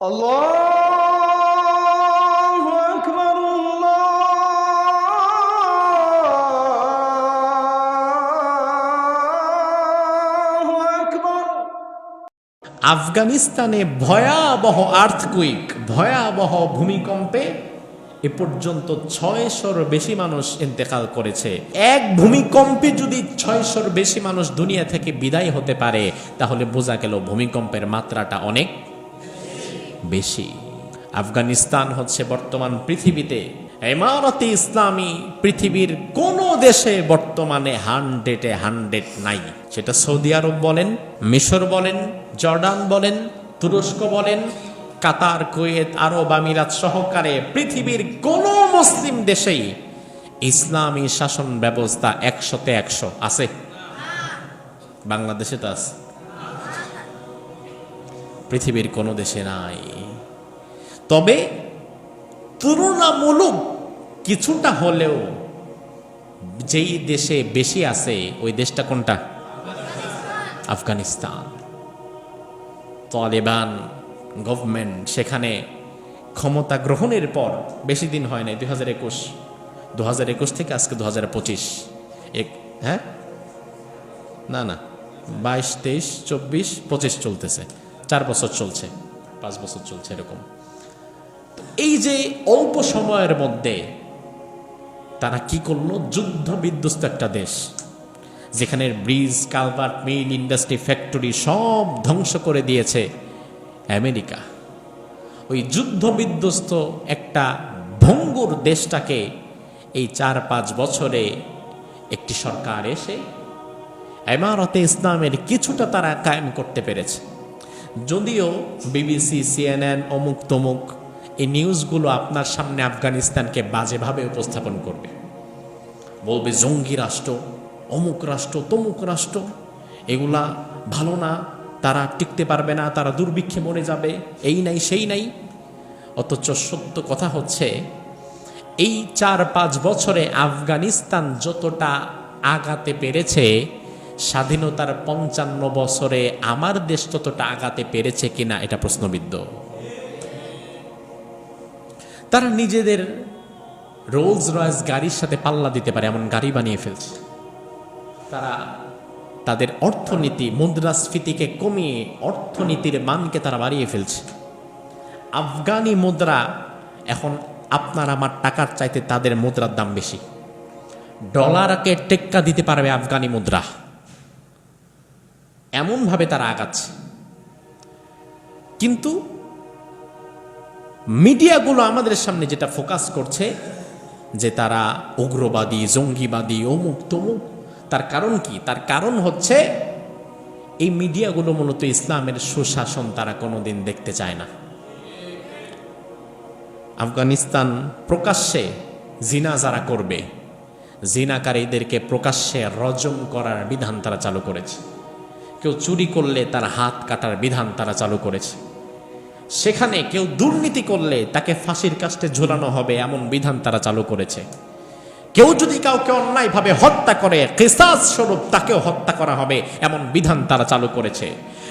الله أكبر الله أكبر আফগানিস্তানে ভয়াবহ আর্থকুইক ভয়াবহ ভূমিকম্পে এ পর্যন্ত ছয়শোর বেশি মানুষ ইন্তেকাল করেছে এক ভূমিকম্পে যদি ছয়শোর বেশি মানুষ দুনিয়া থেকে বিদায় হতে পারে তাহলে বোঝা গেল ভূমিকম্পের মাত্রাটা অনেক বেশি। আফগানিস্তান হচ্ছে বর্তমান পৃথিবীতে ইমারতে ইসলামী পৃথিবীর কোনো দেশে বর্তমানে হান্ড্রেডে হান্ড্রেড নাই। সেটা সৌদি আরব বলেন, মিশর বলেন, জর্ডান বলেন, তুরস্ক বলেন, কাতার, কুয়েত, আরব আমিরাত সহকারে পৃথিবীর কোনো মুসলিম দেশেই ইসলামী শাসন ব্যবস্থা একশোতে একশো আছে। বাংলাদেশে তো আছে। পৃথিবীর কোনো দেশে নাই। তবে তুলনামূলক কিছুটা হলেও যেই দেশে বেশি আছে, ওই দেশটা কোনটা? আফগানিস্তান। তালেবান গভর্নমেন্ট সেখানে ক্ষমতা গ্রহণের পর, বেশি দিন হয় নাই, দুই হাজার একুশ দু হাজার একুশ থেকে আজকে দু হাজার পঁচিশ। এক হ্যাঁ? না না, বাইশ, তেইশ, চব্বিশ, পঁচিশ চলতেছে। চার বছর চলছে, পাঁচ বছর চলছে এরকম। এই যে অল্প সময়ের মধ্যে তারা কি করল? যুদ্ধ বিধ্বস্ত একটা দেশ, যেখানে bridge, culvert mill industry, factory সব ধ্বংস করে দিয়েছে আমেরিকা। ওই যুদ্ধ বিধ্বস্ত একটা ভঙ্গুর দেশটাকে এই চার পাঁচ বছরে একটি সরকার এসে এমারতে ইসলামের কিছুটা তারা কায়েম করতে পেরেছে। যদিও বিবিসি, সিএনএন, অমুক তমুক, এই নিউজগুলো আপনার সামনে আফগানিস্তানকে বাজেভাবে উপস্থাপন করবে। বলবে জঙ্গি রাষ্ট্র, অমুক রাষ্ট্র, তমুক রাষ্ট্র, এগুলা ভালো না, তারা টিকতে পারবে না, তারা দুর্ভিক্ষে মরে যাবে, এই নাই, সেই নাই। অথচ সত্য কথা হচ্ছে, এই চার পাঁচ বছরে আফগানিস্তান যতটা আগাতে পেরেছে স্বাধীনতার পঞ্চান্ন বছরে আমার দেশ ততটা আগাতে পেরেছে কিনা এটা প্রশ্নবিদ্ধ। তারা নিজেদের রোলস রয়েস গাড়ির সাথে পাল্লা দিতে পারে, এমন গাড়ি বানিয়ে ফেলছে। তারা তাদের অর্থনীতি, মুদ্রাস্ফীতিকে কমিয়ে অর্থনীতির মানকে তারা বাড়িয়ে ফেলছে। আফগানি মুদ্রা এখন আপনার আমার টাকার চাইতে তাদের মুদ্রার দাম বেশি। ডলারকে টেক্কা দিতে পারবে আফগানি মুদ্রা। এমনভাবে তারা আগাচ্ছে। কিন্তু মিডিয়াগুলো আমাদের সামনে যেটা ফোকাস করছে, যে তারা উগ্রবাদী, জঙ্গিবাদী, অমুক তমুক, তার কারণ কি? তার কারণ হচ্ছে এই মিডিয়াগুলো মূলত ইসলামের সুশাসন তারা কোনোদিন দেখতে চায় না। আফগানিস্তান প্রকাশ্যে জিনা যারা করবে, জিনাকারীদেরকে প্রকাশ্যে রজম করার বিধান তারা চালু করেছে। কেউ চুরি করলে তার হাত কাটার বিধান তারা চালু করেছে। সেখানে কেউ দুর্নীতি করলে তাকে ফাঁসির কাস্টে ঝোলানো হবে এমন বিধান তারা চালু করেছে। কেউ যদি কাউকে অন্যায়ভাবে হত্যা করে, কেসাস স্বরূপ তাকেও হত্যা করা হবে এমন বিধান তারা চালু করেছে।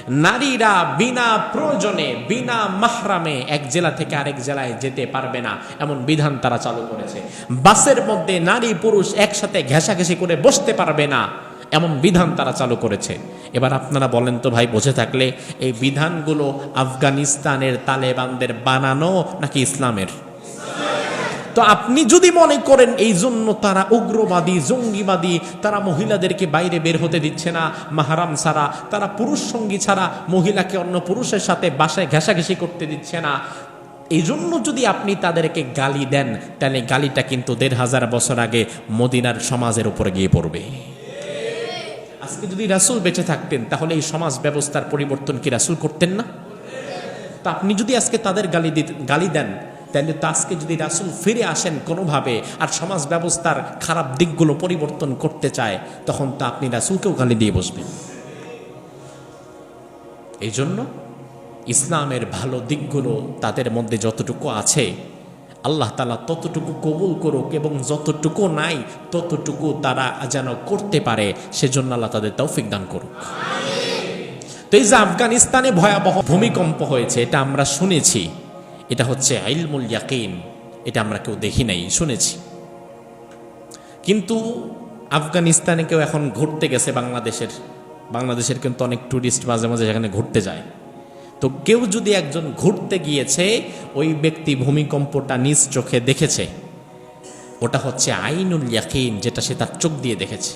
নারীরা বিনা প্রয়োজনে, বিনা মাহরামে এক জেলা থেকে আরেক জেলায় যেতে পারবে না এমন বিধান তারা চালু করেছে। বাসের মধ্যে নারী পুরুষ একসাথে ঘেঁষাঘেঁষি করে বসতে পারবে না। এমন বিধান তারা চালু করেছে। এবার আপনারা বলেন তো ভাই বুঝে থাকলে এই বিধানগুলো আফগানিস্তানের তালেবানদের বানানো নাকি ইসলামের? তো আপনি যদি মনে করেন এই জন্য তারা উগ্রবাদী, জঙ্গিবাদী, তারা মহিলাদেরকে বাইরে বের হতে দিচ্ছে না, মাহারাম ছাড়া, তারা পুরুষ সঙ্গী ছাড়া মহিলাকে অন্য পুরুষের সাথে বাসায় ঘেঁষাঘেঁষি করতে দিচ্ছে না। এই জন্য যদি আপনি তাদেরকে গালি দেন, তাহলে গালিটা কিন্তু দেড় হাজার বছর আগে মদিনার সমাজের উপরে গিয়ে পড়বে। আজকে যদি রাসুল বেঁচে থাকতেন, তাহলে এই সমাজ ব্যবস্থার পরিবর্তন কি রাসুল করতেন না? তা আপনি যদি আজকে তাদের গালি গালি দেন, তাহলে তো আজকে যদি রাসুল ফিরে আসেন কোনোভাবে আর সমাজ ব্যবস্থার খারাপ দিকগুলো পরিবর্তন করতে চায়, তখন তো আপনি রাসুলকেও গালি দিয়ে বসবেন। এই জন্য ইসলামের ভালো দিকগুলো তাদের মধ্যে যতটুকু আছে আল্লাহ তালা ততটুকু কবুল করুক এবং যতটুকু নাই, ততটুকু তারা যেন করতে পারে, সেজন্য আল্লাহ তাদের তৌফিক দান করুক। তো এই যে আফগানিস্তানে ভয়াবহ ভূমিকম্প হয়েছে, এটা আমরা শুনেছি। এটা হচ্ছে আইলমুল ইয়াকিন, এটা আমরা কেউ দেখি নাই, শুনেছি। কিন্তু আফগানিস্তানে কেউ এখন ঘুরতে গেছে বাংলাদেশের বাংলাদেশের কিন্তু অনেক ট্যুরিস্ট মাঝে মাঝে সেখানে ঘুরতে যায়। তো কেউ যদি একজন ঘুরতে গিয়েছে, ওই ব্যক্তি ভূমিকম্পটা নিজ চোখে দেখেছে। ওটা হচ্ছে আইনুল ইয়াকিন, যেটা সে তার চোখ দিয়ে দেখেছে।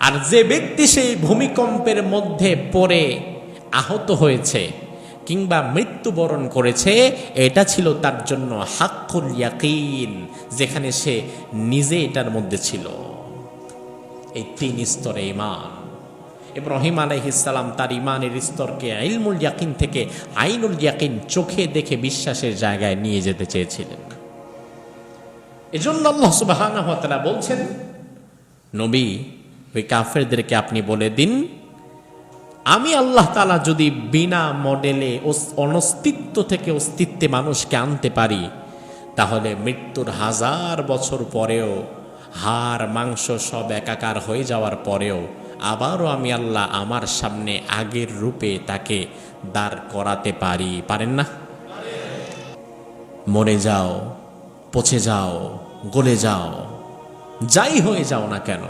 আর যে ব্যক্তি সেই ভূমিকম্পের মধ্যে পড়ে, আহত হয়েছে কিংবা মৃত্যুবরণ করেছে, এটা ছিল তার জন্য হাক্কুল ইয়াকিন, যেখানে সে নিজে এটার মধ্যে ছিল। এই তিন স্তরে ইমান ইব্রাহিম আলাইহিসাল্লাম তার ইমানের স্তরকে আইলমুল ইয়াকিন থেকে আইনুল ইয়াকিন চোখে দেখে বিশ্বাসের জায়গায় নিয়ে যেতে চেয়েছিলেন। এজন্য আল্লাহ তাআলা বলছেন, নবী, ওই কাফেরদেরকে আপনি বলে দিন, আমি আল্লাহ তালা যদি বিনা মডেলে অনস্তিত্ব থেকে অস্তিত্বে মানুষকে আনতে পারি, তাহলে মৃত্যুর হাজার বছর পরেও, হাড়, মাংস সব একাকার হয়ে যাওয়ার পরেও আবারও আমি আল্লাহ আমার সামনে আগের রূপে তাকে দাঁড় করাতে পারি। পারেন না? মরে যাও, পচে যাও, গলে যাও, যাই হয়ে যাও না কেন,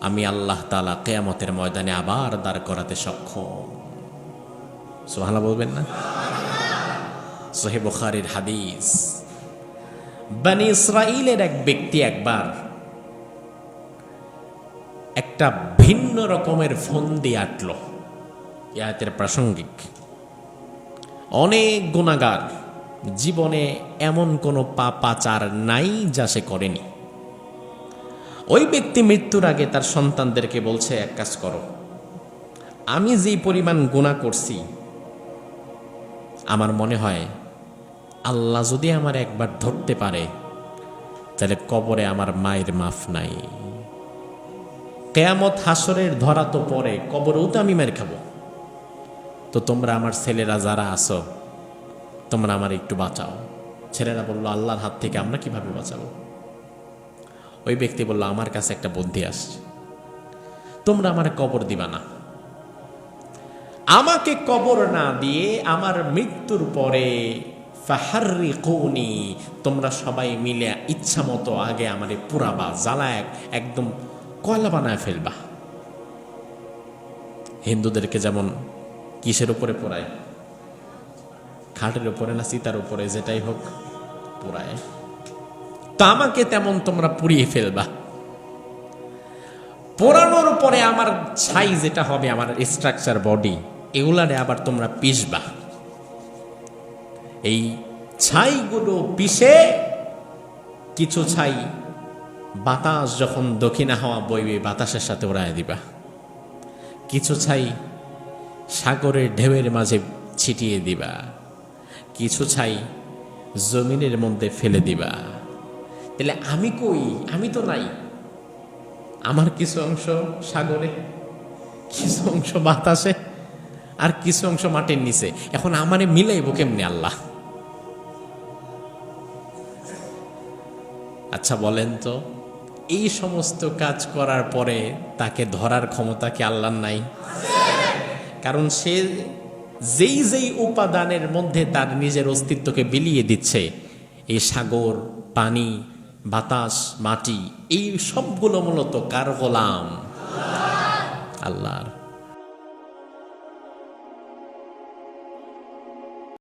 আমি আল্লাহ তালা কেয়ামতের ময়দানে আবার দাঁড় করাতে সক্ষম। সোহানা বলবেন না? সোহে বুখারির হাদিস। বানি ইসরাইলের এক ব্যক্তি একবার একটা ভিন্ন রকমের ফোন দিয়ে আটল ইয়াতের প্রাসঙ্গিক। অনেক গুণাগার জীবনে এমন কোনো পাপাচার নাই যা সে করেনি। ওই ব্যক্তি মৃত্যুর আগে তার সন্তানদেরকে বলছে, এক কাজ করো। আমি যেই পরিমাণ গুণা করছি, আমার মনে হয় আল্লাহ যদি আমার একবার ধরতে পারে, তাহলে কবরে আমার মায়ের মাফ নাই। কেয়ামত হাসরের ধরা তো পরে কবরেও তো আমি মেরে খাব। তো তোমরা আমার ছেলেরা যারা আসো তোমরা আমার একটু বাঁচাও। ছেলেরা বলল, আল্লাহর হাত থেকে আমরা কীভাবে বাঁচাবো? ওই ব্যক্তি বলল, আমার কাছে একটা বুদ্ধি আসছে। তোমরা আমার কবর দিবা না। আমাকে কবর না দিয়ে আমার মৃত্যুর পরে ফাহারি কৌনি তোমরা সবাই মিলে ইচ্ছা মতো আগে আমারে পুরাবা জ্বালা এক একদম কয়লা বানায় ফেলবা? হিন্দুদেরকে যেমন কিসের উপরে পোড়ায়? খাটের উপরে না সীতার উপরে, যেটাই হোক পোড়ায়। তো আমাকে তেমন তোমরা পুড়িয়ে ফেলবা। পোড়ানোর পরে আমার ছাই যেটা হবে, আমার স্ট্রাকচার বডি এগুলারে আবার তোমরা পিসবা এই ছাইগুলো পিষে কিছু ছাই বাতাস যখন দক্ষিণা হাওয়া বইবে, বাতাসের সাথে উড়ায় দিবা। কিছু ছাই সাগরের ঢেউয়ের মাঝে ছিটিয়ে দিবা। কিছু ছাই জমিনের মধ্যে ফেলে দিবা। তাহলে আমি কই? আমি তো নাই। আমার কিছু অংশ সাগরে, কিছু অংশ বাতাসে, আর কিছু অংশ মাটির নিচে। এখন আমারে মিলাইব কেমনে আল্লাহ? আচ্ছা বলেন তো। এই সমস্ত কাজ করার পরে তাকে ধরার ক্ষমতা কি আল্লাহর নাই? কারণ সে যেই যেই উপাদানের মধ্যে তার নিজের অস্তিত্বকে বিলিয়ে দিচ্ছে, এই সাগর, পানি, বাতাস, মাটি, এই সবগুলো মূলত কার গোলাম? আল্লাহর।